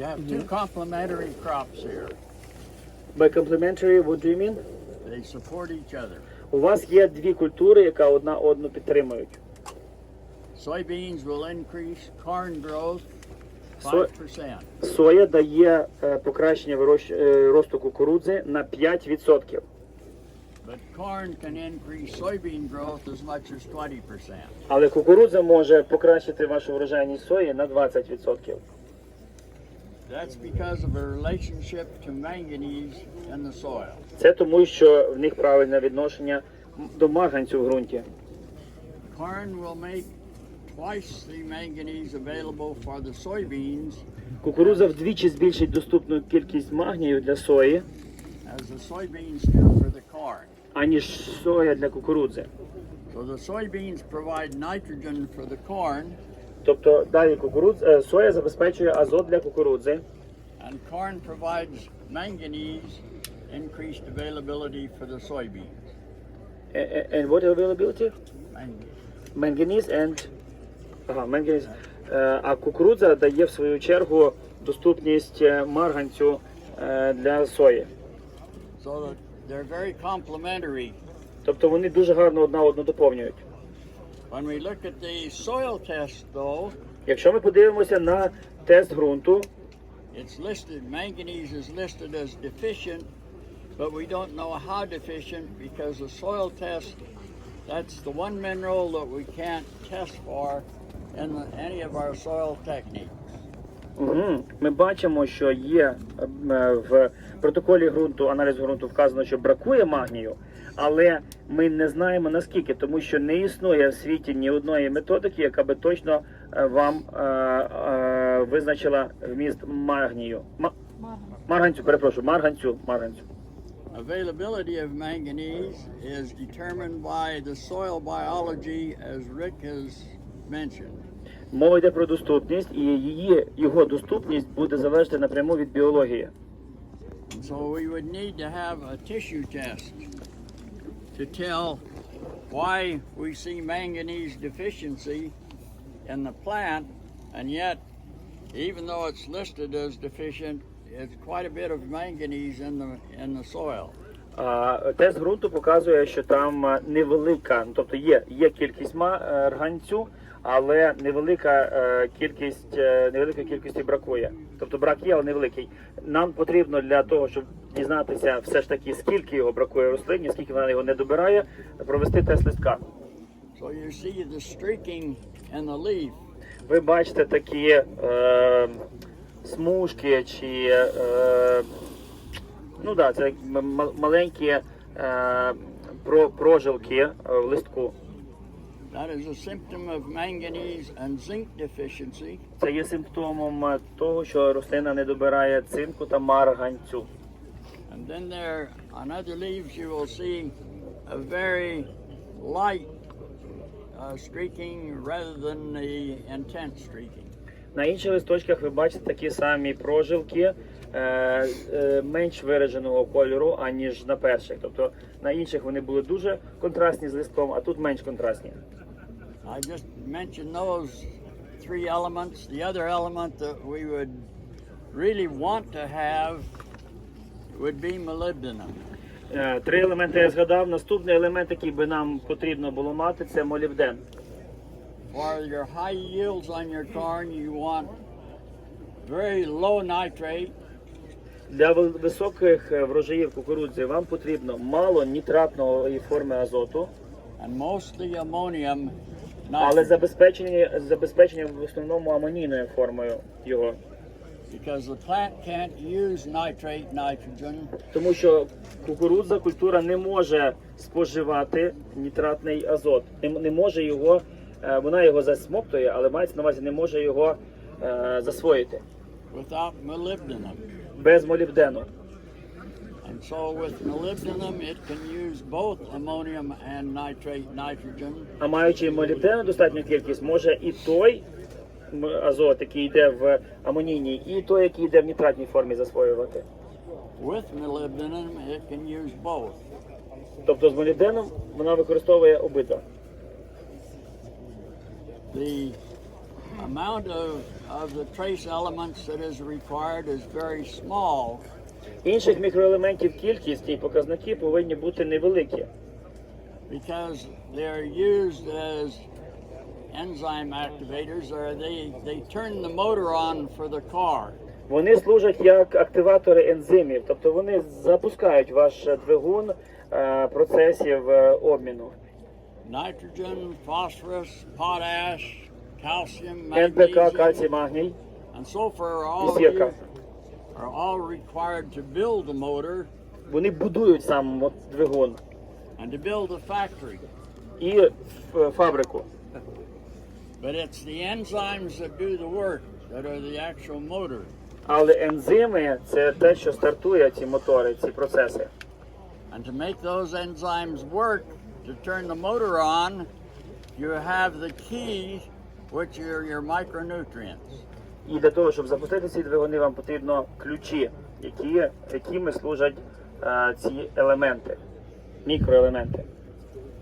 You have two complementary crops here. By complementary, what do you mean? They support each other. У вас є дві культури, яка одна одну підтримують. Soybeans will increase corn growth So- 5%. Соя дає е, покращення вирощ- е, росту кукурудзи на 5%. But corn can increase soybean growth as much as 20%. Але кукурудза може покращити вашу врожайність сої на 20%. Це тому, що в них правильне відношення до марганцю в ґрунті. Corn will make twice the manganese available for the soybeans Кукурудза вдвічі збільшить доступну кількість магнію для сої, the the аніж соя для кукурудзи. So the soybeans provide nitrogen for the corn, Тобто далі кукурудз, е, соя забезпечує азот для кукурудзи, and corn provides manganese, increased availability for the soybeans. Е, е, and what availability? Manganese. Manganese and ага, manganese. Е, А кукурудза дає в свою чергу доступність е, марганцю е, для сої. So that they're very complementary. Тобто вони дуже гарно одна одну доповнюють. When we look at the soil test, though, Якщо ми подивимося на тест ґрунту, it's listed, manganese is listed as deficient, but we don't know how deficient because the soil test, that's the one mineral that we can't test for in the, any of our soil techniques. Угу. Ми бачимо, що є е, в протоколі ґрунту, аналізу ґрунту вказано, що бракує магнію, але ми не знаємо наскільки, тому що не існує в світі ні одної методики, яка би точно е, вам е, е, визначила вміст магнію. Ма- марганцю, перепрошую, марганцю, марганцю. Availability of manganese is determined by the soil biology, as Rick has mentioned. Мова йде про доступність, і її його доступність буде залежати напряму від біології. So we would need to have a tissue test to tell why we see manganese deficiency in the plant, and yet, even though it's listed as deficient, it's quite a bit of manganese in the in the soil. Тест ґрунту показує, що там невелика, ну, тобто є, є кількість е, органцю, але невелика е, кількість е, невеликої кількості бракує. Тобто брак є, але невеликий. Нам потрібно для того, щоб дізнатися все ж таки, скільки його бракує рослині, скільки вона його не добирає, провести тест листка. So you see the streaking in the leaf. Ви бачите такі е, смужки чи е, ну да, це маленькі е, про, прожилки е, в листку. That is a symptom of manganese and zinc deficiency. Це є симптомом е, того, що рослина не добирає цинку та марганцю. And then there, on other leaves, you will see a very light uh, streaking rather than the intense streaking. На інших листочках ви бачите такі самі прожилки е, е, менш вираженого кольору, аніж на перших. Тобто на інших вони були дуже контрастні з листком, а тут менш контрастні. I just mentioned those three elements. The other element that we would really want to have would be molybdenum. Е, Три елементи я згадав. Наступний елемент, який би нам потрібно було мати, це молібден. For your high yields on your corn, you want very low nitrate Для високих е, врожаїв кукурудзи вам потрібно мало нітратної форми азоту, and mostly ammonium але nitrate забезпечення, забезпечення в основному амонійною формою його. because the plant can't use nitrate nitrogen. Тому що кукурудза культура не може споживати нітратний азот, не, не може його, е, вона його засмоктує, але мається на увазі не може його е, засвоїти without molybdenum. без молібдену. And so with molybdenum, it can use both ammonium and nitrate nitrogen. А маючи молібдену достатню кількість, може і той азот, який йде в амонійній, і той, який йде в нітратній формі, засвоювати. With molybdenum, it can use both. Тобто з молібденом вона використовує обидва. The amount of, of the trace elements that is required is very small, Інших мікроелементів кількість і показники повинні бути невеликі, because they're used as enzyme activators, or they, they turn the motor on for the car. Вони служать як активатори ензимів, тобто вони запускають ваш двигун е, процесів е, обміну. Nitrogen, phosphorus, potash, calcium, НПК, magnesium, кальцій, магній and sulfur are і all, сірка. used, are all required to build a motor Вони будують сам от двигун and to build a factory. і ф- фабрику. But it's the enzymes that do the work that are the actual motor. Але ензими це те, що стартує ці мотори, ці процеси. And to make those enzymes work, to turn the motor on, you have the key, which are your micronutrients. І для того, щоб запустити ці двигуни, вам потрібно ключі, які, якими служать е, ці елементи, мікроелементи.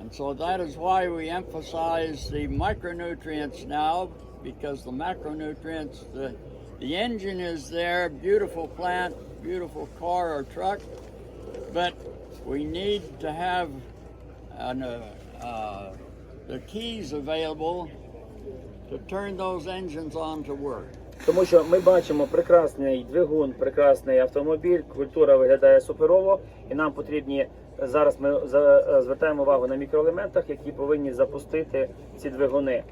And so that is why we emphasize the micronutrients now, because the macronutrients, the, the engine is there, beautiful plant, beautiful car or truck, but we need to have an, uh, uh, the keys available to turn those engines on to work. Тому що ми бачимо прекрасний двигун, прекрасний автомобіль, культура виглядає суперово, і нам потрібні зараз. Ми звертаємо увагу на мікроелементах, які повинні запустити ці двигуни,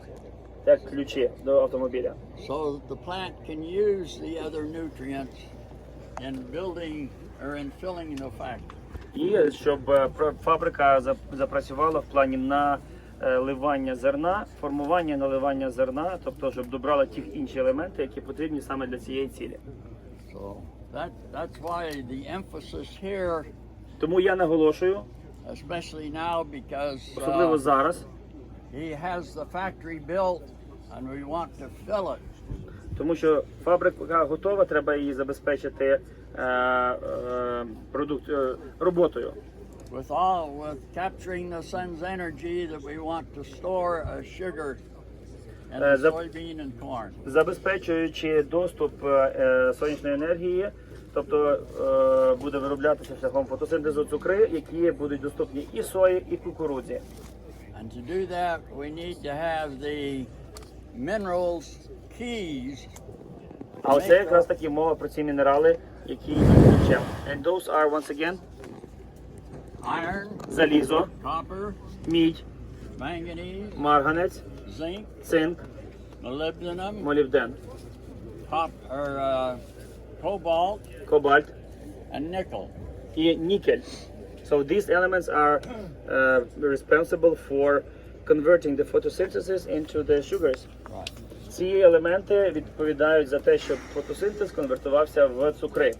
як ключі до автомобіля. so the plant can use the other nutrients in building or in filling the factory. І щоб е, фабрика запрацювала в плані наливання зерна, формування наливання зерна, тобто щоб добрала ті інші елементи, які потрібні саме для цієї цілі. So that that's why the emphasis here, Тому я наголошую, especially now, because особливо uh, зараз, he has the factory built, and we want to fill it. тому що фабрика готова, треба її забезпечити е, е, продукт, е, роботою. With all with capturing the sun's energy that we want to store as sugar Uh, the the- soybean and corn. забезпечуючи доступ е, е, сонячної енергії, тобто е, буде вироблятися шляхом фотосинтезу цукри, які будуть доступні і сої, і кукурудзі. And to do that, we need to have the minerals keys. А оце якраз таки мова про ці мінерали, які є ключем. And those are once again Iron, залізо, copper, мідь, manganese, марганець, zinc, цинк, molybdenum, молібден, cop, or uh, cobalt, кобальт and nickel. і нікель. So these elements are uh, responsible for converting the photosynthesis into the sugars. Right. Ці елементи відповідають за те, щоб фотосинтез конвертувався в цукри.